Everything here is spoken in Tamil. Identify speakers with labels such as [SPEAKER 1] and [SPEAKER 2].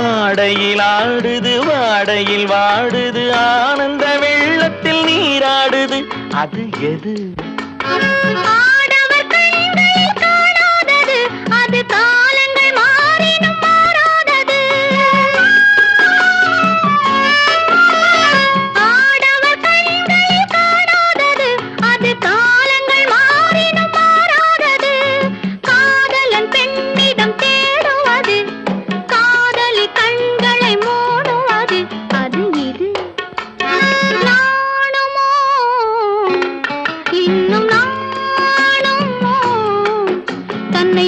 [SPEAKER 1] ஆடையில் ஆடுது வாடையில் வாடுது ஆனந்த வெள்ளத்தில் நீராடுது. அது எது?
[SPEAKER 2] காதலன் தன்னை